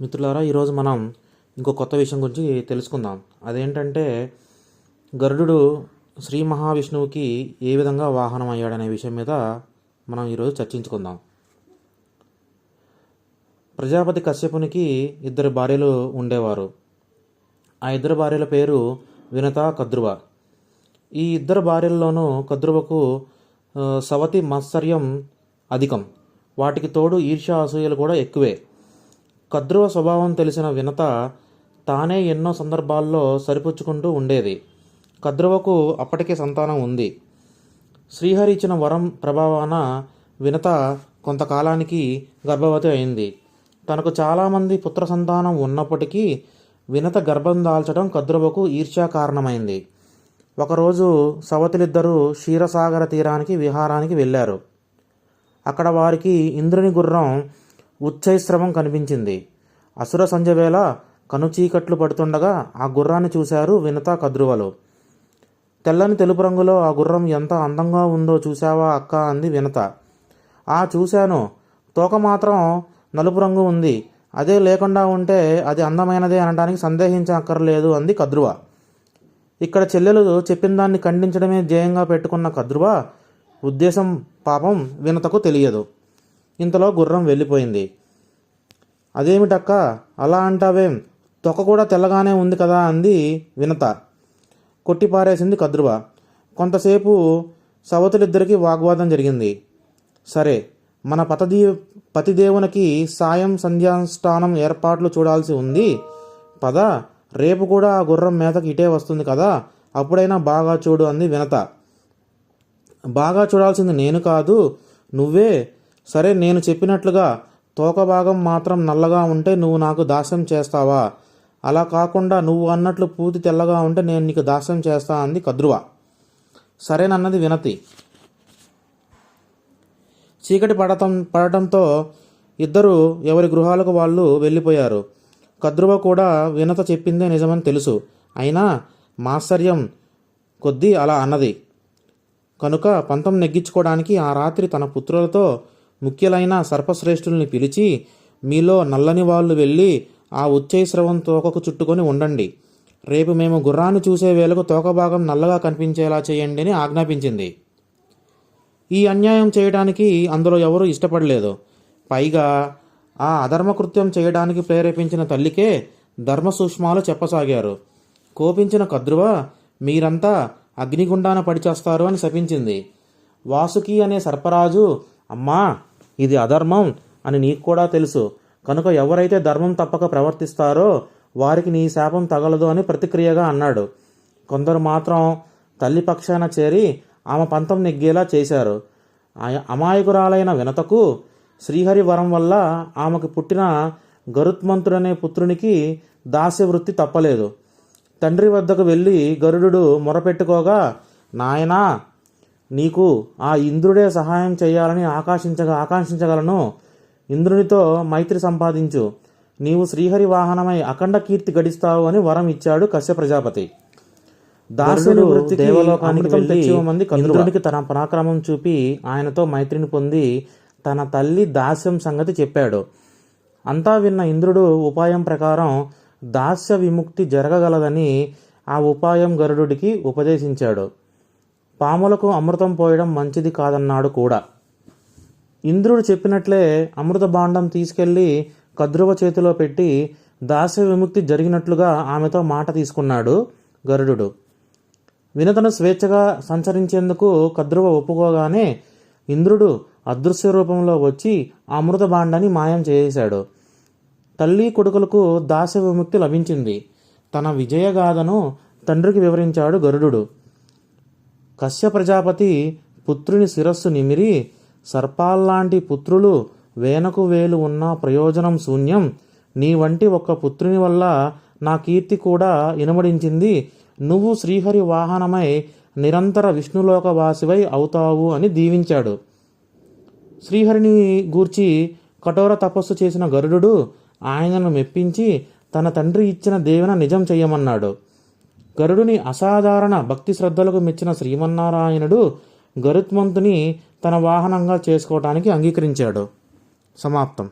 మిత్రులారా ఈరోజు మనం ఇంకో కొత్త విషయం గురించి తెలుసుకుందాం. అదేంటంటే గరుడు శ్రీ మహావిష్ణువుకి ఏ విధంగా వాహనం అయ్యాడనే విషయం మీద మనం ఈరోజు చర్చించుకుందాం. ప్రజాపతి కశ్యపునికి ఇద్దరు భార్యలు ఉండేవారు. ఆ ఇద్దరు భార్యల పేరు వినత కద్రువ. ఈ ఇద్దరు భార్యల్లోనూ కద్రువకు సవతి మత్సర్యం అధికం. వాటికి తోడు ఈర్ష్య అసూయలు కూడా ఎక్కువే. కద్రువ స్వభావం తెలిసిన వినత తానే ఎన్నో సందర్భాల్లో సరిపుచ్చుకుంటూ ఉండేది. కద్రువకు అప్పటికే సంతానం ఉంది. శ్రీహరి ఇచ్చిన వరం ప్రభావాన వినత కొంతకాలానికి గర్భవతి అయింది. తనకు చాలామంది పుత్ర సంతానం ఉన్నప్పటికీ వినత గర్భం దాల్చడం కద్రువకు ఈర్ష్యా కారణమైంది. ఒకరోజు సవతులిద్దరూ క్షీరసాగర తీరానికి విహారానికి వెళ్ళారు. అక్కడ వారికి ఇంద్రుని గుర్రం ఉచ్చైశ్రవం కనిపించింది. అసుర సంజవేళ కనుచీకట్లు పడుతుండగా ఆ గుర్రాన్ని చూశారు వినత కద్రువలు. తెల్లని తెలుపు రంగులో ఆ గుర్రం ఎంత అందంగా ఉందో చూశావా అక్క అంది వినత. ఆ చూశాను. తోక మాత్రం నలుపు రంగు ఉంది. అదే లేకుండా ఉంటే అది అందమైనదే అనడానికి సందేహించక్కర్లేదు అంది కద్రువ. ఇక్కడ చెల్లెలు చెప్పిన దాన్ని ఖండించడమే ధ్యేయంగా పెట్టుకున్న కద్రువ ఉద్దేశం పాపం వినతకు తెలియదు. ఇంతలో గుర్రం వెళ్ళిపోయింది. అదేమిటక్క? అలా అంటావేం? తొక్క కూడా తెల్లగానే ఉంది కదా అంది వినత. కొట్టిపారేసింది కద్రువ. కొంతసేపు సవతులిద్దరికీ వాగ్వాదం జరిగింది. సరే మన పతదీ పతిదేవునికి సాయం సంధ్యానుష్ఠానం ఏర్పాట్లు చూడాల్సి ఉంది. పద రేపు కూడా ఆ గుర్రం మేతకి ఇటే వస్తుంది కదా అప్పుడైనా బాగా చూడు అంది వినత. బాగా చూడాల్సింది నేను కాదు నువ్వే సరే నేను చెప్పినట్లుగా తోక భాగం మాత్రం నల్లగా ఉంటే నువ్వు నాకు దాస్యం చేస్తావా? అలా కాకుండా నువ్వు అన్నట్లు పూతి తెల్లగా ఉంటే నేను నీకు దాస్యం చేస్తా అంది కద్రువ. సరేనన్నది వినతి. చీకటి పడటం పడటంతో ఇద్దరు ఎవరి గృహాలకు వాళ్ళు వెళ్ళిపోయారు. కద్రువ కూడా వినత చెప్పిందే నిజమని తెలుసు. అయినా మాత్సర్యం కొద్దీ అలా అన్నది. కనుక పంతం నెగ్గించుకోవడానికి ఆ రాత్రి తన పుత్రులతో ముఖ్యులైన సర్పశ్రేష్ఠుల్ని పిలిచి మీలో నల్లని వాళ్ళు వెళ్ళి ఆ ఉచ్చైస్రవం తోకకు చుట్టుకొని ఉండండి. రేపు మేము గుర్రాన్ని చూసే వేళకు తోకభాగం నల్లగా కనిపించేలా చేయండి అని ఆజ్ఞాపించింది. ఈ అన్యాయం చేయడానికి అందులో ఎవరూ ఇష్టపడలేదు. పైగా ఆ అధర్మకృత్యం చేయడానికి ప్రేరేపించిన తల్లికే ధర్మ సూక్ష్మాలు చెప్పసాగారు. కోపించిన కద్రువ మీరంతా అగ్నిగుండాన పడిచేస్తారు అని శపించింది. వాసుకి అనే సర్పరాజు అమ్మా ఇది అధర్మం అని నీకు కూడా తెలుసు. కనుక ఎవరైతే ధర్మం తప్పక ప్రవర్తిస్తారో వారికి నీ శాపం తగలదు అని ప్రతిక్రియగా అన్నాడు. కొందరు మాత్రం తల్లి పక్షాన చేరి ఆమె పంతం నెగ్గేలా చేశారు. ఆయ- అమాయకురాలైన వినతకు శ్రీహరి వరం వల్ల ఆమెకు పుట్టిన గరుత్మంతుడనే పుత్రునికి దాస్య వృత్తి తప్పలేదు. తండ్రి వద్దకు వెళ్ళి గరుడు మొరపెట్టుకోగా నాయనా నీకు ఆ ఇంద్రుడే సహాయం చేయాలని ఆకాశించగా ఆకాంక్షించగలను ఇంద్రునితో మైత్రి సంపాదించు. నీవు శ్రీహరి వాహనమై అఖండ కీర్తి గడిస్తావు అని వరం ఇచ్చాడు కశ్య ప్రజాపతి. దాసుడు దేవలోకానికి ఇంద్రునికి తన పరాక్రమం చూపి ఆయనతో మైత్రిని పొంది తన తల్లి దాస్యం సంగతి చెప్పాడు. అంతా విన్న ఇంద్రుడు ఉపాయం ప్రకారం దాస్య విముక్తి జరగగలదని ఆ ఉపాయం గరుడుకి ఉపదేశించాడు. పాములకు అమృతం పోయడం మంచిది కాదన్నాడు కూడా. ఇంద్రుడు చెప్పినట్లే అమృత భాండం తీసుకెళ్ళి కద్రువ చేతిలో పెట్టి దాస్య విముక్తి జరిగినట్లుగా ఆమెతో మాట తీసుకున్నాడు గరుడు వినతను స్వేచ్ఛగా సంచరించేందుకు కద్రువ ఒప్పుకోగానే ఇంద్రుడు అదృశ్య రూపంలో వచ్చి ఆ అమృత భాండాన్ని మాయం చేశాడు. తల్లి కొడుకులకు దాస్య విముక్తి లభించింది. తన విజయగాథను తండ్రికి వివరించాడు గరుడు కశ్య ప్రజాపతి పుత్రుని శిరస్సు నిమిరి సర్పాల్లాంటి పుత్రులు వేనకు వేలు ఉన్న ప్రయోజనం శూన్యం. నీ వంటి ఒక పుత్రుని వల్ల నా కీర్తి కూడా ఇనబడించింది నువ్వు శ్రీహరి వాహనమై నిరంతర విష్ణులోకవాసివై అవుతావు అని దీవించాడు. శ్రీహరిని గూర్చి కఠోర తపస్సు చేసిన గరుడు ఆయనను మెప్పించి తన తండ్రి ఇచ్చిన దేవన నిజం చెయ్యమన్నాడు. గరుడుని అసాధారణ భక్తి శ్రద్ధలకు మెచ్చిన శ్రీమన్నారాయణుడు గరుత్మంతుని తన వాహనంగా చేసుకోవటానికి అంగీకరించాడు. సమాప్తం.